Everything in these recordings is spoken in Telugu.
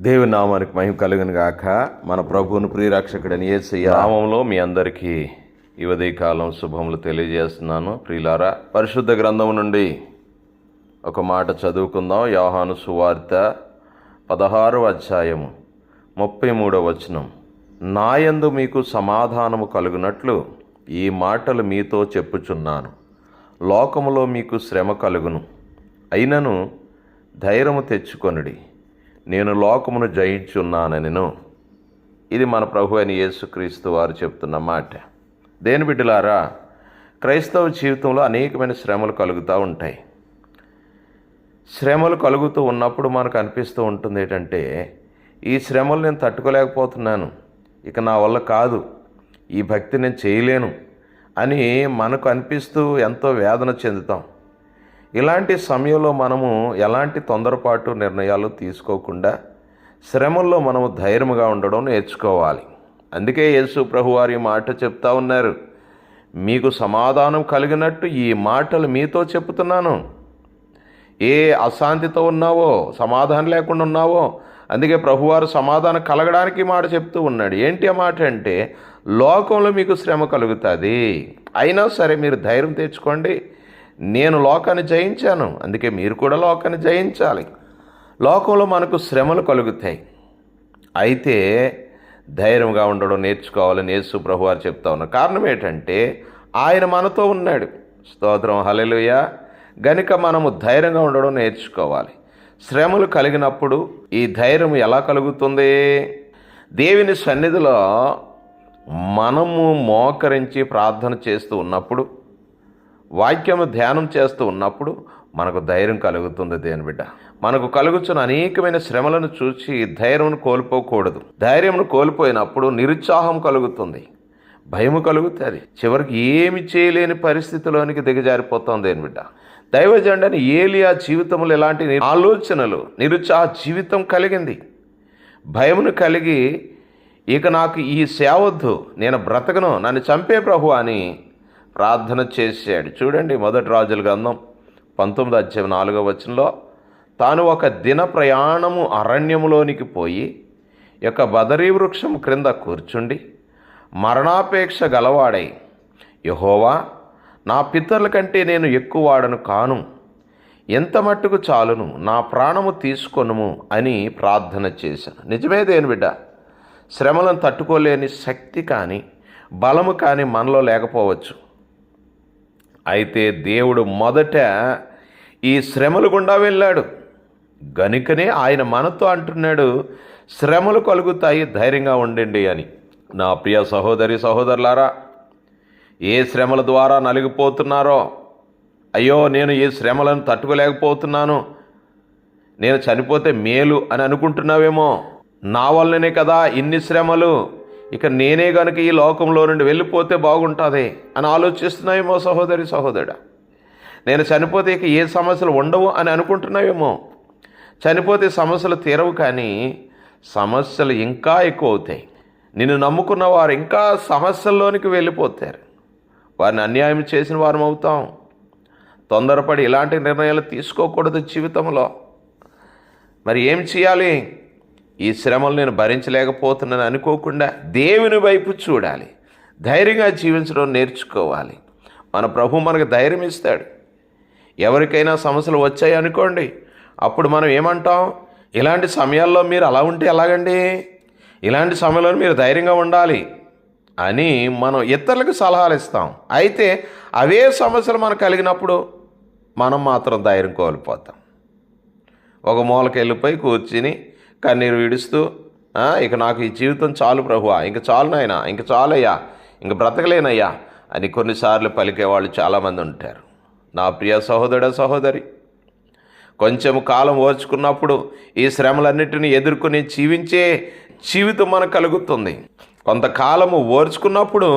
దేవుని నామానికి మహిమ కలుగును గాక. మన ప్రభువును ప్రియరక్షకుడని ఏసీ నామంలో మీ అందరికీ ఈ ఉదయకాలం శుభములు తెలియజేస్తున్నాను. ప్రియులారా పరిశుద్ధ గ్రంథం నుండి ఒక మాట చదువుకుందాం. యోహాను సువార్త పదహారు అధ్యాయము ముప్పై మూడవ వచనం. నాయందు మీకు సమాధానము కలుగునట్లు ఈ మాటలు మీతో చెప్పుచున్నాను. లోకములో మీకు శ్రమ కలుగును. అయినను ధైర్యము తెచ్చుకొనుడి. నేను లోకమును జయించున్నానెను ఇది మన ప్రభు అని యేసుక్రీస్తు వారు చెప్తున్న మాట. దేని బిడ్డలారా క్రైస్తవ జీవితంలో అనేకమైన శ్రమలు కలుగుతూ ఉంటాయి. శ్రమలు కలుగుతూ ఉన్నప్పుడు మనకు అనిపిస్తూ ఉంటుంది ఏంటంటే ఈ శ్రమలు నేను తట్టుకోలేకపోతున్నాను. ఇక నా వల్ల కాదు. ఈ భక్తి నేను చేయలేను అని మనకు అనిపిస్తూ ఎంతో వేదన చెందుతాం. ఇలాంటి సమయంలో మనము ఎలాంటి తొందరపాటు నిర్ణయాలు తీసుకోకుండా శ్రమల్లో మనము ధైర్యంగా ఉండడం నేర్చుకోవాలి. అందుకే యేసు ప్రభు వారి మాట చెప్తా ఉన్నారు. మీకు సమాధానం కలిగినట్టు ఈ మాటలు మీతో చెప్తున్నాను ఏ అశాంతితో ఉన్నావో సమాధానం లేకుండా ఉన్నావో అందుకే ప్రభువారు సమాధానం కలగడానికి మాట చెప్తూ ఉన్నాడు. ఏంటి ఆ మాట అంటే లోకంలో మీకు శ్రమ కలుగుతుంది. అయినా సరే మీరు ధైర్యం తెచ్చుకోండి. నేను లోకాన్ని జయించాను. అందుకే మీరు కూడా లోకాన్ని జయించాలి. లోకంలో మనకు శ్రమలు కలుగుతాయి. అయితే ధైర్యంగా ఉండడం నేర్చుకోవాలని యేసు ప్రభు వారు చెప్తా ఉన్నారు. కారణం ఏంటంటే ఆయన మనతో ఉన్నాడు. స్తోత్రం హలెలుయ గనుక మనము ధైర్యంగా ఉండడం నేర్చుకోవాలి. శ్రమలు కలిగినప్పుడు ఈ ధైర్యం ఎలా కలుగుతుంది? దేవుని సన్నిధిలో మనము మోకరించి ప్రార్థన చేస్తూ ఉన్నప్పుడు వాక్యము ధ్యానం చేస్తూ ఉన్నప్పుడు మనకు ధైర్యం కలుగుతుంది దేని బిడ్డ. మనకు కలుగుతున్న అనేకమైన శ్రమలను చూసి ధైర్యమును కోల్పోకూడదు. ధైర్యమును కోల్పోయినప్పుడు నిరుత్సాహం కలుగుతుంది. భయము కలుగుతుంది. చివరికి ఏమి చేయలేని పరిస్థితిలోనికి దిగజారిపోతుంది దేని బిడ్డ. దైవజండని ఏలియా జీవితంలో ఎలాంటి ఆలోచనలు నిరుత్సాహ జీవితం కలిగింది? భయమును కలిగి ఇక నాకు ఈ సేవద్దు. నేను బ్రతకను. నన్ను చంపే ప్రభు అని ప్రార్థన చేశాడు. చూడండి మొదటి రాజుల గ్రంథం పంతొమ్మిది అధ్యాయం నాలుగో వచనంలో తాను ఒక దిన ప్రయాణము అరణ్యములోనికి పోయి యొక్క బదరీ వృక్షం క్రింద కూర్చుండి మరణాపేక్ష గలవాడై యహోవా నా పితరుల కంటే నేను ఎక్కువ వాడను కాను. ఎంత మట్టుకు చాలును? నా ప్రాణము తీసుకొనుము అని ప్రార్థన చేశాను. నిజమే దేని బిడ్డ శ్రమలను తట్టుకోలేని శక్తి కానీ బలము కానీ మనలో లేకపోవచ్చు. అయితే దేవుడు మొదట ఈ శ్రమలు గుండా వెళ్ళాడు. గనుకనే ఆయన మనతో అంటున్నాడు శ్రమలు కలుగుతాయి ధైర్యంగా ఉండండి అని. నా ప్రియ సహోదరి సహోదరులారా ఏ శ్రమల ద్వారా నలిగిపోతున్నారో అయ్యో నేను ఈ శ్రమలను తట్టుకోలేకపోతున్నాను. నేను చనిపోతే మేలు అని అనుకుంటున్నావేమో? నా వల్లనే కదా ఇన్ని శ్రమలు? ఇక నేనే గనుక ఈ లోకంలో నుండి వెళ్ళిపోతే బాగుంటుంది అని ఆలోచిస్తున్నావేమో సహోదరి సహోదరుడా. నేను చనిపోతే ఇక ఏ సమస్యలు ఉండవు అని అనుకుంటున్నావేమో చనిపోతే సమస్యలు తీరవు కానీ సమస్యలు ఇంకా ఎక్కువ అవుతాయి నిన్ను నమ్ముకున్న వారు ఇంకా సమస్యల్లోనికి వెళ్ళిపోతారు. వారిని అన్యాయం చేసిన వారం అవుతాం. తొందరపడి ఇలాంటి నిర్ణయాలు తీసుకోకూడదు జీవితంలో. మరి ఏం చేయాలి? ఈ శ్రమలు నేను భరించలేకపోతున్నాను అనుకోకుండా దేవుని వైపు చూడాలి. ధైర్యంగా జీవించడం నేర్చుకోవాలి. మన ప్రభు మనకు ధైర్యం ఇస్తాడు. ఎవరికైనా సమస్యలు వచ్చాయి అనుకోండి అప్పుడు మనం ఏమంటాం? ఇలాంటి సమయాల్లో మీరు అలా ఉంటే ఎలాగండి? ఇలాంటి సమయంలో మీరు ధైర్యంగా ఉండాలి అని మనం ఇతరులకు సలహాలు ఇస్తాం. అయితే అవే సమస్యలు మనకు కలిగినప్పుడు మనం మాత్రం ధైర్యం కోల్పోతాం. ఒక మూలకి వెళ్ళిపోయి కూర్చుని కన్నీరు విడుస్తూ ఇక నాకు ఈ జీవితం చాలు ప్రభువా ఇంక చాలు నాయనా ఇంక చాలయ్యా ఇంక బ్రతకలేనయ్యా అని కొన్నిసార్లు పలికేవాళ్ళు చాలామంది ఉంటారు. నా ప్రియ సహోదర సహోదరి కొంచెం కాలం ఓర్చుకున్నప్పుడు ఈ శ్రమలన్నిటిని ఎదుర్కొని జీవించే జీవితం మనకు కలుగుతుంది. కొంతకాలము ఓర్చుకున్నప్పుడు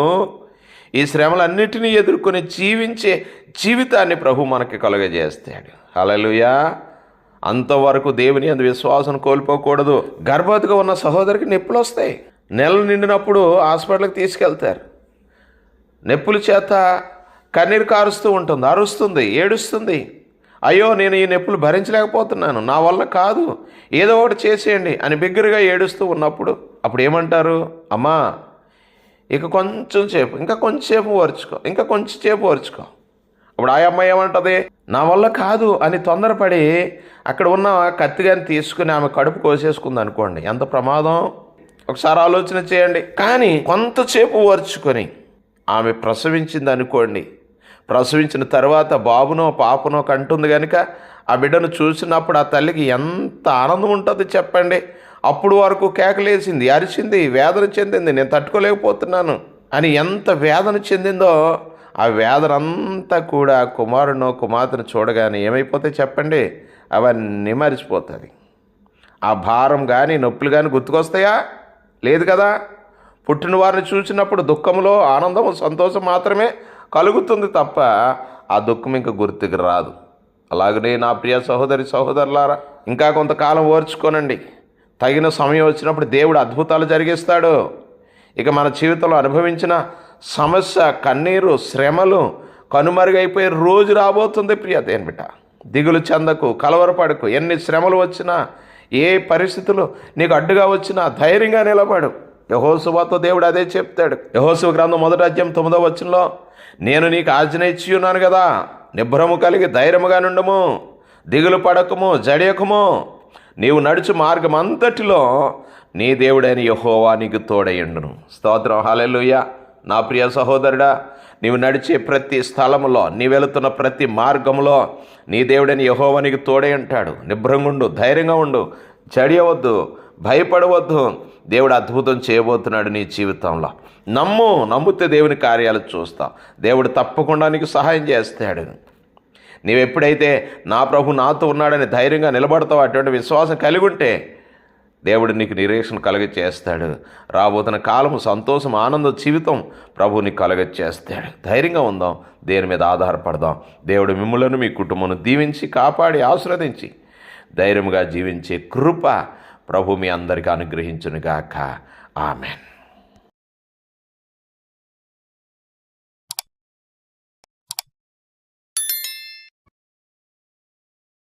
ఈ శ్రమలన్నిటినీ ఎదుర్కొని జీవించే జీవితాన్ని ప్రభు మనకి కలుగజేస్తాడు. అలలుయా అంతవరకు దేవుని అందు విశ్వాసం కోల్పోకూడదు. గర్భవతిగా ఉన్న సహోదరికి నొప్పులు వస్తాయి నెలలు నిండినప్పుడు హాస్పిటల్కి తీసుకెళ్తారు. నొప్పుల చేత కన్నీరు కారుస్తూ ఉంటుంది అరుస్తుంది ఏడుస్తుంది. అయ్యో నేను ఈ నొప్పులు భరించలేకపోతున్నాను నా వల్ల కాదు ఏదో ఒకటి చేసేయండి అని బిగ్గరగా ఏడుస్తూ ఉన్నప్పుడు అప్పుడు ఏమంటారు? అమ్మా ఇక కొంచెం సేపు ఇంకా కొంచెంసేపు ఓర్చుకో ఇంకా కొంచెంసేపు సేపు ఇప్పుడు ఆయమ్మ ఆ అమ్మాయి ఏమంటది? నా వల్ల కాదు అని తొందరపడి అక్కడ ఉన్న కత్తిగాని తీసుకుని ఆమె కడుపు కోసేసుకుంది అనుకోండి. ఎంత ప్రమాదం? ఒకసారి ఆలోచన చేయండి. కానీ కొంతసేపు ఓర్చుకొని ఆమె ప్రసవించింది అనుకోండి. ప్రసవించిన తర్వాత బాబునో పాపనో కంటుంది కనుక ఆ బిడ్డను చూసినప్పుడు ఆ తల్లికి ఎంత ఆనందం ఉంటుంది చెప్పండి. అప్పుడు వరకు కేకలేసింది అరిచింది వేదన చెందింది నేను తట్టుకోలేకపోతున్నాను అని ఎంత వేదన చెందిందో ఆ వేదనంతా కూడా కుమారునో కుమార్తెను చూడగానే ఏమైపోతే చెప్పండి? అవన్నీ మరిచిపోతుంది. ఆ భారం కానీ నొప్పులు కానీ గుర్తుకొస్తాయా? లేదు కదా? పుట్టిన వారిని చూసినప్పుడు దుఃఖంలో ఆనందం సంతోషం మాత్రమే కలుగుతుంది తప్ప ఆ దుఃఖం ఇంకా గుర్తుకు రాదు. అలాగనే నా ప్రియ సహోదరి సహోదరులారా ఇంకా కొంతకాలం ఓర్చుకోనండి. తగిన సమయం వచ్చినప్పుడు దేవుడు అద్భుతాలు జరిగిస్తాడు. ఇక మన జీవితంలో అనుభవించిన సమస్య కన్నీరు శ్రమలు కనుమరుగైపోయే రోజు రాబోతుంది ప్రియ దేని బిడ్డ. దిగులు చెందకు కలవరపడకు ఎన్ని శ్రమలు వచ్చినా ఏ పరిస్థితులు నీకు అడ్డుగా వచ్చినా ధైర్యంగా నిలబడు. యహోసువాతో దేవుడు అదే చెప్తాడు. యహోసు గ్రంథం మొదటి అధ్యాయం తొమ్మిదో వచనంలో నేను నీకు ఆజ్ఞ ఇచ్చి ఉన్నాను కదా నిభ్రము కలిగి ధైర్యముగా నుండము దిగులు పడకము జడియకము. నీవు నడుచు మార్గం అంతటిలో నీ దేవుడైన యహోవా నీకు తోడయ్యుండును స్తోత్రం. హాలెలుయ్య నా ప్రియ సహోదరుడా నీవు నడిచే ప్రతి స్థలములో నీ వెళుతున్న ప్రతి మార్గంలో నీ దేవుడని యహోవనికి తోడే ఉంటాడు. నిభ్రంగుండు ధైర్యంగా ఉండు. జడియవద్దు భయపడవద్దు. దేవుడు అద్భుతం చేయబోతున్నాడు నీ జీవితంలో. నమ్ము నమ్మితే దేవుని కార్యాలు చూస్తావు దేవుడు తప్పకుండా నీకు సహాయం చేస్తాడు. నీవు ఎప్పుడైతే నా ప్రభు నాతో ఉన్నాడని ధైర్యంగా నిలబడతావు అటువంటి విశ్వాసం కలిగి ఉంటే దేవుడు నీకు నిరీక్షణ కలగ చేస్తాడు రాబోతున్న కాలము సంతోషం ఆనంద జీవితం ప్రభు నీకు కలగ చేస్తాడు ధైర్యంగా ఉందాం దేని మీద ఆధారపడదాం. దేవుడు మిమ్మలను మీ కుటుంబం దీవించి కాపాడి ఆశీర్వదించి ధైర్యంగా జీవించే కృప ప్రభు మీ అందరికీ అనుగ్రహించునుగాక. ఆమెన్.